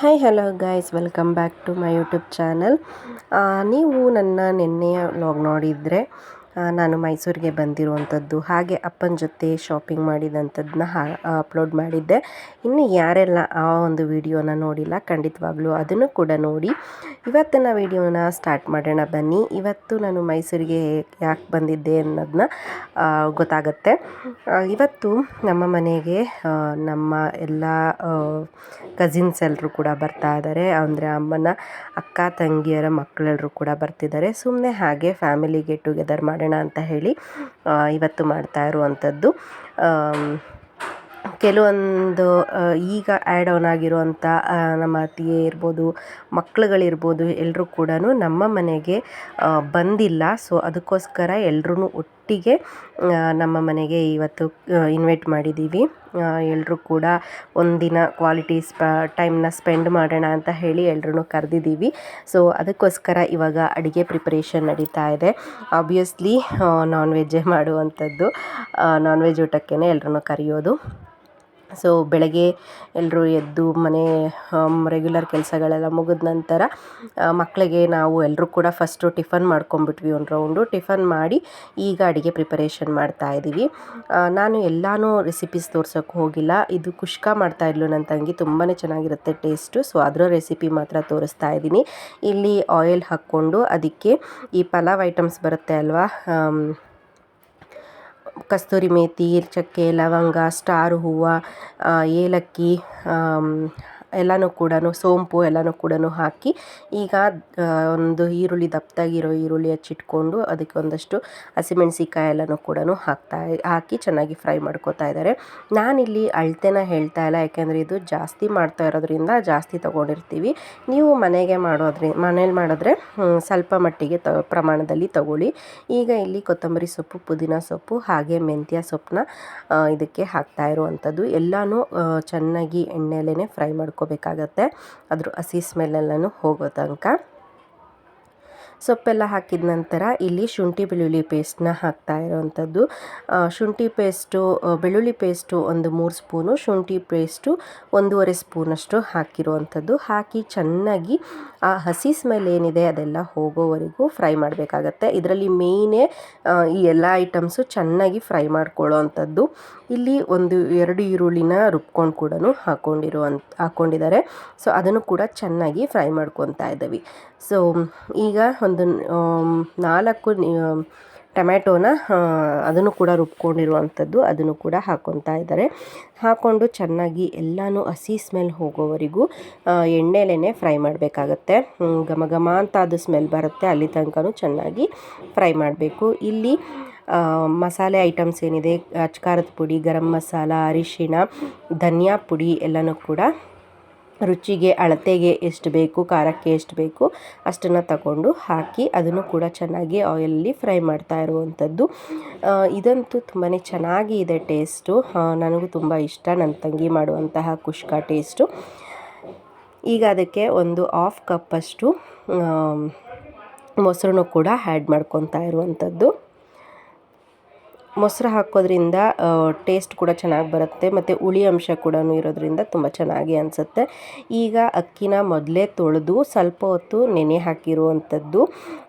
Hi hello guys welcome back to my YouTube channel ನೀವು ನನ್ನ ನಿನ್ನೆಯ ವ್ಲಾಗ್ ನೋಡಿದರೆ ನಾನು ಮೈಸೂರಿಗೆ ಬಂದಿರುವಂಥದ್ದು, ಹಾಗೆ ಅಪ್ಪನ ಜೊತೆ ಶಾಪಿಂಗ್ ಮಾಡಿದಂಥದ್ದನ್ನ ಹಾ ಅಪ್ಲೋಡ್ ಮಾಡಿದ್ದೆ. ಇನ್ನು ಯಾರೆಲ್ಲ ಆ ಒಂದು ವಿಡಿಯೋನ ನೋಡಿಲ್ಲ, ಖಂಡಿತವಾಗ್ಲೂ ಅದನ್ನು ಕೂಡ ನೋಡಿ. ಇವತ್ತಿನ ವಿಡಿಯೋನ ಸ್ಟಾರ್ಟ್ ಮಾಡೋಣ ಬನ್ನಿ. ಇವತ್ತು ನಾನು ಮೈಸೂರಿಗೆ ಯಾಕೆ ಬಂದಿದ್ದೆ ಅನ್ನೋದನ್ನ ಗೊತ್ತಾಗತ್ತೆ. ಇವತ್ತು ನಮ್ಮ ಮನೆಗೆ ನಮ್ಮ ಎಲ್ಲ ಕಸಿನ್ಸ್ ಎಲ್ಲರೂ ಕೂಡ ಬರ್ತಾ ಇದ್ದಾರೆ ಅಂದರೆ ಅಮ್ಮನ ಅಕ್ಕ, ತಂಗಿಯರ ಮಕ್ಕಳೆಲ್ಲರೂ ಕೂಡ ಬರ್ತಿದ್ದಾರೆ ಸುಮ್ಮನೆ ಹಾಗೆ ಫ್ಯಾಮಿಲಿ ಗೆಟ್ ಟುಗೆದರ್ ಮಾಡೋಣ ಅಂತ ಹೇಳಿ ಇವತ್ತು ಮಾಡ್ತಾ ಇರುವಂಥದ್ದು. ಕೆಲವೊಂದು ಈಗ ಆ್ಯಡ್ ಆನ್ ಆಗಿರುವಂಥ ನಮ್ಮ ಅತ್ತಿಗೆ ಇರ್ಬೋದು, ಮಕ್ಳುಗಳಿರ್ಬೋದು ಎಲ್ಲರೂ ಕೂಡ ನಮ್ಮ ಮನೆಗೆ ಬಂದಿಲ್ಲ. ಸೊ ಅದಕ್ಕೋಸ್ಕರ ಎಲ್ಲರೂ ಒಟ್ಟಿಗೆ ನಮ್ಮ ಮನೆಗೆ ಇವತ್ತು ಇನ್ವೈಟ್ ಮಾಡಿದ್ದೀವಿ ಎಲ್ಲರೂ ಕೂಡ ಒಂದಿನ ಕ್ವಾಲಿಟಿ ಸ್ಪ ಟೈಮ್ನ ಸ್ಪೆಂಡ್ ಮಾಡೋಣ ಅಂತ ಹೇಳಿ ಎಲ್ಲರೂ ಕರೆದಿದ್ದೀವಿ ಸೊ ಅದಕ್ಕೋಸ್ಕರ ಇವಾಗ ಅಡುಗೆ ಪ್ರಿಪರೇಷನ್ ನಡೀತಾ ಇದೆ. ಆಬ್ವಿಯಸ್ಲಿ ನಾನ್ ವೆಜ್ಜೇ ಮಾಡುವಂಥದ್ದು ನಾನ್ ವೆಜ್ ಊಟಕ್ಕೇ ಎಲ್ಲರೂ ಕರೆಯೋದು. ಸೊ ಬೆಳಗ್ಗೆ ಎಲ್ಲರೂ ಎದ್ದು ಮನೆ ರೆಗ್ಯುಲರ್ ಕೆಲಸಗಳೆಲ್ಲ ಮುಗಿದ ನಂತರ ಮಕ್ಕಳಿಗೆ ನಾವು ಎಲ್ಲರೂ ಕೂಡ ಫಸ್ಟು ಟಿಫನ್ ಮಾಡ್ಕೊಂಬಿಟ್ವಿ ಒಂದು ರೌಂಡು ಟಿಫನ್ ಮಾಡಿ ಈಗ ಅಡುಗೆ ಪ್ರಿಪರೇಷನ್ ಮಾಡ್ತಾ ಇದ್ದೀವಿ ನಾನು ಎಲ್ಲನೂ ರೆಸಿಪೀಸ್ ತೋರ್ಸೋಕ್ಕೆ ಹೋಗಿಲ್ಲ. ಇದು ಖುಷ್ಕ ಮಾಡ್ತಾ ಇದ್ಲು ನನ್ನ ತಂಗಿ. ತುಂಬಾ ಚೆನ್ನಾಗಿರುತ್ತೆ ಟೇಸ್ಟು ಸೊ ಅದರ ರೆಸಿಪಿ ಮಾತ್ರ ತೋರಿಸ್ತಾ ಇದ್ದೀನಿ ಇಲ್ಲಿ ಆಯಿಲ್ ಹಾಕ್ಕೊಂಡು ಅದಕ್ಕೆ ಈ ಪಲಾವ್ ಐಟಮ್ಸ್ ಬರುತ್ತೆ ಅಲ್ವಾ? ಕಸ್ತೂರಿ ಮೇಥಿ ಚಕ್ಕೆ ಲವಂಗ ಸ್ಟಾರ್ ಹೂವು ಆ, ಏಲಕ್ಕಿ ಆಮ್, ಎಲ್ಲನೂ ಕೂಡ ಸೋಂಪು ಎಲ್ಲನೂ ಕೂಡ ಹಾಕಿ ಈಗ ಒಂದು ಈರುಳ್ಳಿ ದಪ್ಪದಾಗಿರೋ ಈರುಳ್ಳಿ ಹಚ್ಚಿಟ್ಕೊಂಡು ಅದಕ್ಕೆ ಒಂದಷ್ಟು ಹಸಿಮೆಣ್ಸಿಕಾಯಿ ಎಲ್ಲನೂ ಕೂಡ ಹಾಕ್ತಾ, ಹಾಕಿ ಚೆನ್ನಾಗಿ ಫ್ರೈ ಮಾಡ್ಕೋತಾ ಇದ್ದಾರೆ. ನಾನಿಲ್ಲಿ ಅಳತೆನ ಹೇಳ್ತಾ ಇಲ್ಲ, ಯಾಕೆಂದರೆ ಇದು ಜಾಸ್ತಿ ಮಾಡ್ತಾ ಇರೋದ್ರಿಂದ ಜಾಸ್ತಿ ತೊಗೊಂಡಿರ್ತೀವಿ. ನೀವು ಮನೆಗೆ ಮಾಡೋದ್ರಿ, ಮನೇಲಿ ಮಾಡಿದ್ರೆ ಸ್ವಲ್ಪ ಮಟ್ಟಿಗೆ ತ, ಪ್ರಮಾಣದಲ್ಲಿ ತಗೊಳ್ಳಿ. ಈಗ ಇಲ್ಲಿ ಕೊತ್ತಂಬರಿ ಸೊಪ್ಪು, ಪುದೀನ ಸೊಪ್ಪು, ಹಾಗೆ ಮೆಂತ್ಯ ಸೊಪ್ಪನ್ನ ಇದಕ್ಕೆ ಹಾಕ್ತಾ ಇರುವಂಥದ್ದು. ಎಲ್ಲನೂ ಚೆನ್ನಾಗಿ ಎಣ್ಣೆಲೇ ಫ್ರೈ ಮಾಡ್ಕೋಬೇಕಾಗತ್ತೆ. ಅದ್ರ ಹಸಿ ಸ್ಮೆಲ್ಲೆಲ್ಲನೂ ಹೋಗೋ ತನಕ. ಸೊಪ್ಪೆಲ್ಲ ಹಾಕಿದ ನಂತರ ಇಲ್ಲಿ ಶುಂಠಿ ಬೆಳ್ಳುಳ್ಳಿ ಪೇಸ್ಟ್ನ ಹಾಕ್ತಾ ಇರೋವಂಥದ್ದು. ಶುಂಠಿ ಪೇಸ್ಟು ಬೆಳ್ಳುಳ್ಳಿ ಪೇಸ್ಟು ಒಂದು ಮೂರು ಸ್ಪೂನು, ಶುಂಠಿ ಪೇಸ್ಟು ಒಂದೂವರೆ ಸ್ಪೂನಷ್ಟು ಹಾಕಿರುವಂಥದ್ದು. ಹಾಕಿ ಚೆನ್ನಾಗಿ ಆ ಹಸಿ ಸ್ಮೆಲ್ ಏನಿದೆ ಅದೆಲ್ಲ ಹೋಗೋವರೆಗೂ ಫ್ರೈ ಮಾಡಬೇಕಾಗತ್ತೆ. ಇದರಲ್ಲಿ ಮೇಯ್ನೇ ಈ ಎಲ್ಲ ಐಟಮ್ಸು ಚೆನ್ನಾಗಿ ಫ್ರೈ ಮಾಡ್ಕೊಳ್ಳೋ ಅಂಥದ್ದು ಇಲ್ಲಿ ಒಂದು ಎರಡು ಈರುಳ್ಳಿನ ರುಬ್ಕೊಂಡು ಕೂಡ ಹಾಕ್ಕೊಂಡಿರುವಂಥ ಹಾಕ್ಕೊಂಡಿದ್ದಾರೆ ಸೊ ಅದನ್ನು ಕೂಡ ಚೆನ್ನಾಗಿ ಫ್ರೈ ಮಾಡ್ಕೊತಾ ಇದ್ದೀವಿ. ಸೊ ಈಗ ಒಂದು ನಾಲ್ಕು ಟೊಮ್ಯಾಟೋನ ಅದನ್ನು ಕೂಡ ರುಬ್ಕೊಂಡಿರುವಂಥದ್ದು, ಅದನ್ನು ಕೂಡ ಹಾಕ್ಕೊತಾ ಇದ್ದಾರೆ. ಹಾಕ್ಕೊಂಡು ಚೆನ್ನಾಗಿ ಎಲ್ಲನೂ ಹಸಿ ಸ್ಮೆಲ್ ಹೋಗೋವರೆಗೂ ಎಣ್ಣೆಲೇ ಫ್ರೈ ಮಾಡಬೇಕಾಗತ್ತೆ. ಘಮ ಘಮ ಅಂತ ಅದು ಸ್ಮೆಲ್ ಬರುತ್ತೆ, ಅಲ್ಲಿ ತನಕನೂ ಚೆನ್ನಾಗಿ ಫ್ರೈ ಮಾಡಬೇಕು. ಇಲ್ಲಿ ಮಸಾಲೆ ಐಟಮ್ಸ್ ಏನಿದೆ ಅಚ್ಕಾರದ ಪುಡಿ, ಗರಂ ಮಸಾಲ, ಅರಿಶಿಣ, ಧನಿಯಾ ಪುಡಿ ಎಲ್ಲನೂ ಕೂಡ ರುಚಿಗೆ, ಅಳತೆಗೆ ಎಷ್ಟು ಬೇಕು, ಖಾರಕ್ಕೆ ಎಷ್ಟು ಬೇಕು ಅಷ್ಟನ್ನು ತಗೊಂಡು ಹಾಕಿ ಅದನ್ನು ಕೂಡ ಚೆನ್ನಾಗಿ ಆಯಿಲಲ್ಲಿ ಫ್ರೈ ಮಾಡ್ತಾ ಇರುವಂಥದ್ದು. ಇದಂತೂ ತುಂಬಾ ಚೆನ್ನಾಗಿ ಇದೆ ಟೇಸ್ಟು ನನಗೂ ತುಂಬ ಇಷ್ಟ ನನ್ನ ತಂಗಿ ಮಾಡುವಂತಹ ಕುಷ್ಕ ಟೇಸ್ಟು ಈಗ ಅದಕ್ಕೆ ಒಂದು ಹಾಫ್ ಕಪ್ಪಷ್ಟು ಮೊಸರನ್ನು ಕೂಡ ಆ್ಯಡ್ ಮಾಡ್ಕೊತಾ ಇರುವಂಥದ್ದು. ಮೊಸರು ಹಾಕೋದ್ರಿಂದ ಟೇಸ್ಟ್ ಕೂಡ ಚೆನ್ನಾಗಿ ಬರುತ್ತೆ, ಮತ್ತು ಹುಳಿ ಅಂಶ ಕೂಡ ಇರೋದ್ರಿಂದ ತುಂಬ ಚೆನ್ನಾಗಿ ಅನಿಸುತ್ತೆ. ಈಗ ಅಕ್ಕಿನ ಮೊದಲೇ ತೊಳೆದು ಸ್ವಲ್ಪ ಹೊತ್ತು ನೆನೆ ಹಾಕಿರುವಂಥದ್ದು,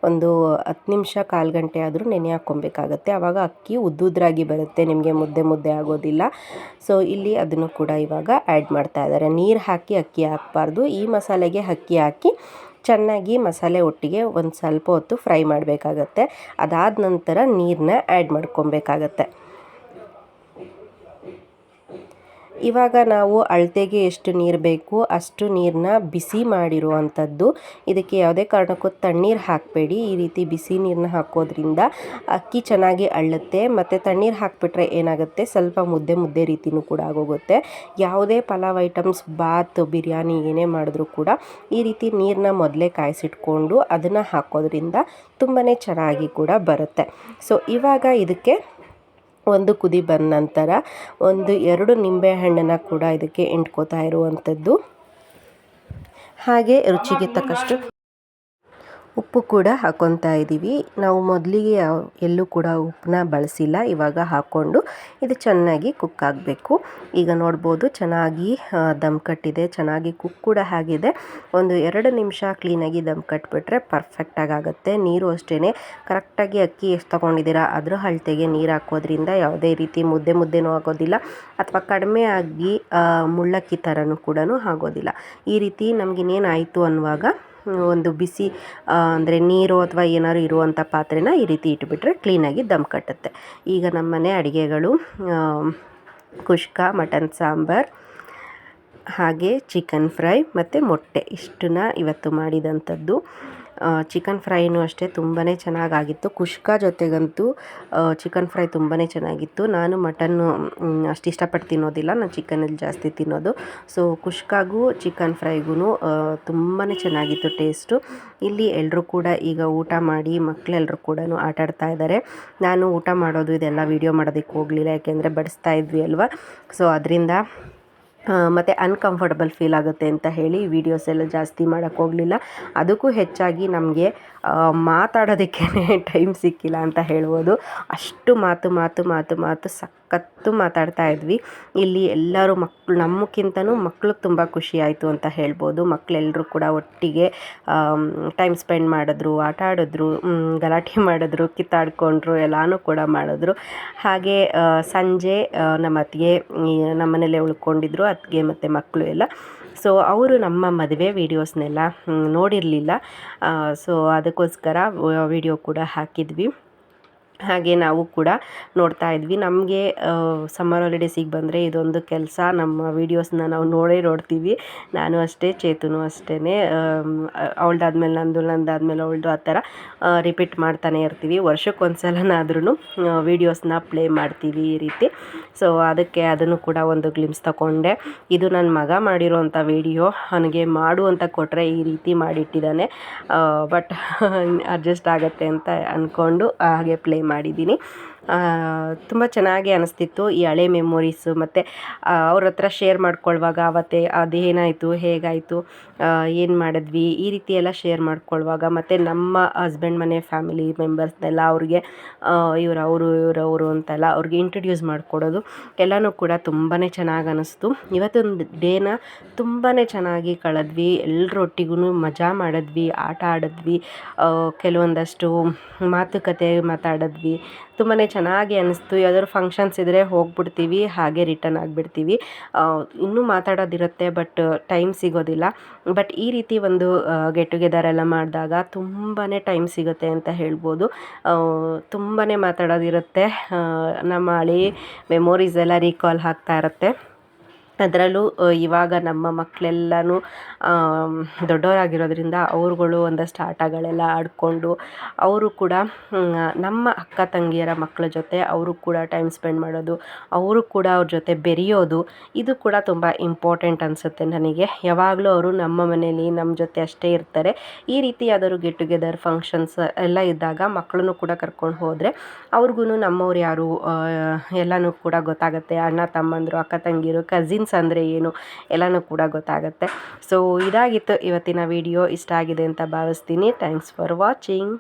ಒಂದು ಹತ್ತು ನಿಮಿಷ ಕಾಲು ಗಂಟೆ ಆದರೂ ನೆನೆ ಹಾಕ್ಕೊಬೇಕಾಗತ್ತೆ. ಆವಾಗ ಅಕ್ಕಿ ಉದ್ದುದ್ರಾಗಿ ಬರುತ್ತೆ, ನಿಮಗೆ ಮುದ್ದೆ ಮುದ್ದೆ ಆಗೋದಿಲ್ಲ. ಸೊ ಇಲ್ಲಿ ಅದನ್ನು ಕೂಡ ಇವಾಗ ಆ್ಯಡ್ ಮಾಡ್ತಾ ಇದ್ದಾರೆ. ನೀರು ಹಾಕಿ ಅಕ್ಕಿ ಹಾಕಬಾರ್ದು. ಈ ಮಸಾಲೆಗೆ ಅಕ್ಕಿ ಹಾಕಿ ಚೆನ್ನಾಗಿ ಮಸಾಲೆ ಒಟ್ಟಿಗೆ ಒಂದು ಸ್ವಲ್ಪ ಹೊತ್ತು ಫ್ರೈ ಮಾಡಬೇಕಾಗತ್ತೆ. ಅದಾದ ನಂತರ ನೀರನ್ನ ಆ್ಯಡ್ ಮಾಡ್ಕೊಬೇಕಾಗತ್ತೆ. ಇವಾಗ ನಾವು ಅಳತೆಗೆ ಎಷ್ಟು ನೀರು ಬೇಕು ಅಷ್ಟು ನೀರನ್ನ ಬಿಸಿ ಮಾಡಿರುವಂಥದ್ದು. ಇದಕ್ಕೆ ಯಾವುದೇ ಕಾರಣಕ್ಕೂ ತಣ್ಣೀರು ಹಾಕಬೇಡಿ. ಈ ರೀತಿ ಬಿಸಿ ನೀರನ್ನ ಹಾಕೋದ್ರಿಂದ ಅಕ್ಕಿ ಚೆನ್ನಾಗಿ ಅಳ್ಳುತ್ತೆ ಮತ್ತು ತಣ್ಣೀರು ಹಾಕಿಬಿಟ್ರೆ ಏನಾಗುತ್ತೆ? ಸ್ವಲ್ಪ ಮುದ್ದೆ ಮುದ್ದೆ ರೀತಿಯೂ ಕೂಡ ಆಗೋಗುತ್ತೆ. ಯಾವುದೇ ಪಲಾವ್ ಐಟಮ್ಸ್, ಬಾತ್, ಬಿರಿಯಾನಿ ಏನೇ ಮಾಡಿದ್ರೂ ಕೂಡ ಈ ರೀತಿ ನೀರನ್ನ ಮೊದಲೇ ಕಾಯಿಸಿಟ್ಕೊಂಡು ಅದನ್ನು ಹಾಕೋದ್ರಿಂದ ತುಂಬಾ ಚೆನ್ನಾಗಿ ಕೂಡ ಬರುತ್ತೆ. ಸೊ ಇವಾಗ ಇದಕ್ಕೆ ಒಂದು ಕುದಿ ಬಂದ ನಂತರ ಒಂದು ಎರಡು ನಿಂಬೆ ಹಣ್ಣನ್ನು ಕೂಡ ಇದಕ್ಕೆ ಎಂಟ್ಕೋತಾ ಇರುವಂಥದ್ದು. ಹಾಗೆ ರುಚಿಗೆ ತಕ್ಕಷ್ಟು ಉಪ್ಪು ಕೂಡ ಹಾಕ್ಕೊತಾ ಇದ್ದೀವಿ. ನಾವು ಮೊದಲಿಗೆ ಎಲ್ಲೂ ಕೂಡ ಉಪ್ಪನ್ನ ಬಳಸಿಲ್ಲ. ಇವಾಗ ಹಾಕ್ಕೊಂಡು ಇದು ಚೆನ್ನಾಗಿ ಕುಕ್ ಆಗಬೇಕು. ಈಗ ನೋಡ್ಬೋದು ಚೆನ್ನಾಗಿ ದಮ್ ಕಟ್ಟಿದೆ. ಚೆನ್ನಾಗಿ ಕುಕ್ ಕೂಡ ಆಗಿದೆ. ಒಂದು ಎರಡು ನಿಮಿಷ ಕ್ಲೀನಾಗಿ ದಮ್ ಕಟ್ಬಿಟ್ರೆ ಪರ್ಫೆಕ್ಟಾಗಿ ಆಗುತ್ತೆ. ನೀರು ಅಷ್ಟೇ ಕರೆಕ್ಟಾಗಿ ಅಕ್ಕಿ ಎಷ್ಟು ತೊಗೊಂಡಿದ್ದೀರಾ? ಅದರ ಅಳತೆಗೆ ನೀರು ಹಾಕೋದ್ರಿಂದ ಯಾವುದೇ ರೀತಿ ಮುದ್ದೆ ಮುದ್ದೆನೂ ಆಗೋದಿಲ್ಲ. ಅಥವಾ ಕಡಿಮೆ ಆಗಿ ಮುಳ್ಳಕ್ಕಿ ಥರನೂ ಕೂಡ ಆಗೋದಿಲ್ಲ. ಈ ರೀತಿ ನಮಗಿನ್ನೇನಾಯಿತು ಅನ್ನುವಾಗ ಒಂದು ಬಿಸಿ ಅಂದರೆ ನೀರು ಅಥವಾ ಏನಾದ್ರು ಇರುವಂಥ ಪಾತ್ರೆನ ಈ ರೀತಿ ಇಟ್ಬಿಟ್ರೆ ಕ್ಲೀನಾಗಿ ದಮ್ ಕಟ್ಟುತ್ತೆ. ಈಗ ನಮ್ಮನೆ ಅಡುಗೆಗಳು ಕುಷ್ಕ, ಮಟನ್ ಸಾಂಬಾರ್, ಹಾಗೆ ಚಿಕನ್ ಫ್ರೈ ಮತ್ತು ಮೊಟ್ಟೆ. ಇಷ್ಟನ್ನ ಇವತ್ತು ಮಾಡಿದಂಥದ್ದು. ಚಿಕನ್ ಫ್ರೈನೂ ಅಷ್ಟೇ ತುಂಬಾ ಚೆನ್ನಾಗಾಗಿತ್ತು. ಕುಷ್ಕ ಜೊತೆಗಂತೂ ಚಿಕನ್ ಫ್ರೈ ತುಂಬಾ ಚೆನ್ನಾಗಿತ್ತು. ನಾನು ಮಟನ್ನು ಅಷ್ಟು ಇಷ್ಟಪಟ್ಟು ತಿನ್ನೋದಿಲ್ಲ. ನಾನು ಚಿಕನಲ್ಲಿ ಜಾಸ್ತಿ ತಿನ್ನೋದು. ಸೊ ಕುಷ್ಕಾಗೂ ಚಿಕನ್ ಫ್ರೈಗೂ ತುಂಬಾ ಚೆನ್ನಾಗಿತ್ತು ಟೇಸ್ಟು ಇಲ್ಲಿ ಎಲ್ಲರೂ ಕೂಡ ಈಗ ಊಟ ಮಾಡಿ ಮಕ್ಕಳೆಲ್ಲರೂ ಕೂಡ ಆಟಾಡ್ತಾ ಇದ್ದಾರೆ ನಾನು ಊಟ ಮಾಡೋದು ಇದೆಲ್ಲ ವೀಡಿಯೋ ಮಾಡೋದಕ್ಕೆ ಹೋಗಲಿಲ್ಲ, ಯಾಕೆಂದರೆ ಬಡಿಸ್ತಾ ಇದ್ವಿ ಅಲ್ವಾ? ಸೊ ಅದರಿಂದ ಮತ್ತು ಅನ್ಕಂಫರ್ಟಬಲ್ ಫೀಲ್ ಆಗುತ್ತೆ ಅಂತ ಹೇಳಿ ವೀಡಿಯೋಸ್ ಎಲ್ಲ ಜಾಸ್ತಿ ಮಾಡೋಕ್ಕೆ ಹೋಗಲಿಲ್ಲ. ಅದಕ್ಕೂ ಹೆಚ್ಚಾಗಿ ನಮಗೆ ಮಾತಾಡೋದಕ್ಕೆ ಟೈಮ್ ಸಿಕ್ಕಿಲ್ಲ ಅಂತ ಹೇಳ್ಬೋದು. ಅಷ್ಟು ಮಾತು ಮಾತು ಮಾತು ಮಾತು ಸಖತ್ತು ಮಾತಾಡ್ತಾ ಇದ್ವಿ. ಇಲ್ಲಿ ಎಲ್ಲರೂ ಮಕ್ಳು, ನಮ್ಮಕ್ಕಿಂತನೂ ಮಕ್ಳಿಗೆ ತುಂಬ ಖುಷಿ ಆಯಿತು ಅಂತ ಹೇಳ್ಬೋದು. ಮಕ್ಕಳೆಲ್ಲರೂ ಕೂಡ ಒಟ್ಟಿಗೆ ಟೈಮ್ ಸ್ಪೆಂಡ್ ಮಾಡಿದ್ರು, ಆಟ ಆಡಿದ್ರು ಗಲಾಟೆ ಮಾಡಿದ್ರು, ಕಿತ್ತಾಡ್ಕೊಂಡ್ರು, ಎಲ್ಲನೂ ಕೂಡ ಮಾಡಿದ್ರು. ಹಾಗೆ ಸಂಜೆ ನಮ್ಮ ಅತ್ತಿಗೆ ನಮ್ಮನೇಲೆ ಉಳ್ಕೊಂಡಿದ್ರು, ಅತ್ತಿಗೆ ಮತ್ತು ಮಕ್ಕಳು ಎಲ್ಲ. ಸೊ ಅವರು ನಮ್ಮ ಮದುವೆ ವೀಡಿಯೋಸ್ನೆಲ್ಲ ನೋಡಿರಲಿಲ್ಲ. ಸೊ ಅದಕ್ಕೋಸ್ಕರ ವಿಡಿಯೋ ಕೂಡ ಹಾಕಿದ್ವಿ. ಹಾಗೆ ನಾವು ಕೂಡ ನೋಡ್ತಾ ಇದ್ವಿ. ನಮಗೆ ಸಮ್ಮರ್ ಹಾಲಿಡೇಸಿಗೆ ಬಂದರೆ ಇದೊಂದು ಕೆಲಸ. ನಮ್ಮ ವೀಡಿಯೋಸ್ನ ನಾವು ನೋಡೇ ನೋಡ್ತೀವಿ. ನಾನು ಅಷ್ಟೇ, ಚೇತನು ಅಷ್ಟೇ ಅವಳ್ದಾದ್ಮೇಲೆ ನಂದು, ನಂದಾದ್ಮೇಲೆ ಅವಳದು ಆ ಥರ ರಿಪೀಟ್ ಮಾಡ್ತಾನೆ ಇರ್ತೀವಿ. ವರ್ಷಕ್ಕೊಂದ್ಸಲನಾದ್ರೂ ವೀಡಿಯೋಸ್ನ ಪ್ಲೇ ಮಾಡ್ತೀವಿ ಈ ರೀತಿ. ಸೊ ಅದಕ್ಕೆ ಅದನ್ನು ಕೂಡ ಒಂದು ಗ್ಲಿಮ್ಸ್ ತಗೊಂಡೆ ಇದು ನನ್ನ ಮಗ ಮಾಡಿರೋವಂಥ ವಿಡಿಯೋ ಅವನಿಗೆ ಮಾಡು ಅಂತ ಕೊಟ್ಟರೆ ಈ ರೀತಿ ಮಾಡಿಟ್ಟಿದ್ದಾನೆ. ಬಟ್ ಅಡ್ಜಸ್ಟ್ ಆಗುತ್ತೆ ಅಂತ ಅಂದ್ಕೊಂಡು ಹಾಗೆ ಪ್ಲೇ ಮಾಡಿದ್ದೀನಿ. ತುಂಬ ಚೆನ್ನಾಗಿ ಅನಿಸ್ತಿತ್ತು ಈ ಹಳೆ ಮೆಮೊರೀಸು ಮತ್ತು ಅವ್ರ ಹತ್ರ ಶೇರ್ ಮಾಡ್ಕೊಳ್ಳುವಾಗ ಅದು ಏನಾಯಿತು, ಹೇಗಾಯಿತು ಏನು ಮಾಡಿದ್ವಿ, ಈ ರೀತಿ ಎಲ್ಲ ಶೇರ್ ಮಾಡ್ಕೊಳ್ಳುವಾಗ ಮತ್ತು ನಮ್ಮ ಹಸ್ಬೆಂಡ್ ಮನೆ ಫ್ಯಾಮಿಲಿ ಮೆಂಬರ್ಸ್ನೆಲ್ಲ ಅವ್ರಿಗೆ ಇವ್ರು ಅವರು ಇವ್ರು ಅವರು ಅಂತೆಲ್ಲ ಅವ್ರಿಗೆ ಇಂಟ್ರಡ್ಯೂಸ್ ಮಾಡಿಕೊಡೋದು ಎಲ್ಲನೂ ಕೂಡ ತುಂಬಾ ಚೆನ್ನಾಗಿ ಅನ್ನಿಸ್ತು ಇವತ್ತೊಂದು ಡೇನ ತುಂಬಾ ಚೆನ್ನಾಗಿ ಕಳೆದ್ವಿ ಎಲ್ಲರೊಟ್ಟಿಗೂ ಮಜಾ ಮಾಡಿದ್ವಿ, ಆಟ ಆಡಿದ್ವಿ ಕೆಲವೊಂದಷ್ಟು ಮಾತುಕತೆ ಮಾತಾಡಿದ್ವಿ ತುಂಬಾ ಚೆನ್ನಾಗಿ ಅನ್ನಿಸ್ತು. ಯಾವ್ದಾದ್ರು ಫಂಕ್ಷನ್ಸ್ ಇದ್ದರೆ ಹೋಗ್ಬಿಡ್ತೀವಿ, ಹಾಗೆ ರಿಟರ್ನ್ ಆಗಿಬಿಡ್ತೀವಿ. ಇನ್ನೂ ಮಾತಾಡೋದಿರುತ್ತೆ ಬಟ್ ಟೈಮ್ ಸಿಗೋದಿಲ್ಲ. ಬಟ್ ಈ ರೀತಿ ಒಂದು ಗೆಟ್ ಟುಗೆದರ್ ಎಲ್ಲ ಮಾಡಿದಾಗ ತುಂಬಾ ಟೈಮ್ ಸಿಗುತ್ತೆ ಅಂತ ಹೇಳ್ಬೋದು. ತುಂಬಾ ಮಾತಾಡೋದಿರುತ್ತೆ. ನಮ್ಮ ಹಳಿ ಮೆಮೊರೀಸ್ ಎಲ್ಲ ರೀಕಾಲ್ ಆಗ್ತಾ ಇರುತ್ತೆ. ಅದರಲ್ಲೂ ಇವಾಗ ನಮ್ಮ ಮಕ್ಕಳೆಲ್ಲನೂ ದೊಡ್ಡವರಾಗಿರೋದ್ರಿಂದ ಅವ್ರುಗಳು ಒಂದಷ್ಟು ಆಟಗಳೆಲ್ಲ ಆಡಿಕೊಂಡು, ಅವರು ಕೂಡ ನಮ್ಮ ಅಕ್ಕ ತಂಗಿಯರ ಮಕ್ಕಳ ಜೊತೆ ಅವರು ಕೂಡ ಟೈಮ್ ಸ್ಪೆಂಡ್ ಮಾಡೋದು, ಅವರು ಕೂಡ ಅವ್ರ ಜೊತೆ ಬೆರೆಯೋದು, ಇದು ಕೂಡ ತುಂಬ ಇಂಪಾರ್ಟೆಂಟ್ ಅನಿಸುತ್ತೆ ನನಗೆ. ಯಾವಾಗಲೂ ಅವರು ನಮ್ಮ ಮನೆಯಲ್ಲಿ ನಮ್ಮ ಜೊತೆ ಅಷ್ಟೇ ಇರ್ತಾರೆ. ಈ ರೀತಿ ಯಾವ್ದಾದ್ರು ಗೆಟ್ ಟುಗೆದರ್ ಫಂಕ್ಷನ್ಸ್ ಎಲ್ಲ ಇದ್ದಾಗ ಮಕ್ಕಳನ್ನು ಕೂಡ ಕರ್ಕೊಂಡು ಹೋದರೆ ಅವ್ರಿಗೂ ನಮ್ಮವ್ರು ಯಾರು ಎಲ್ಲನೂ ಕೂಡ ಗೊತ್ತಾಗುತ್ತೆ. ಅಣ್ಣ, ತಮ್ಮಂದರು, ಅಕ್ಕ ತಂಗಿರು, ಕಸಿನ್ಸ್ ಅಂದರೆ ಏನು ಎಲ್ಲನೂ ಕೂಡ ಗೊತ್ತಾಗುತ್ತೆ. ಸೊ ಇದಾಗಿತ್ತು ಇವತ್ತಿನ ವಿಡಿಯೋ. ಇಷ್ಟ ಆಗಿದೆ ಅಂತ ಭಾವಿಸ್ತೀನಿ. Thanks for watching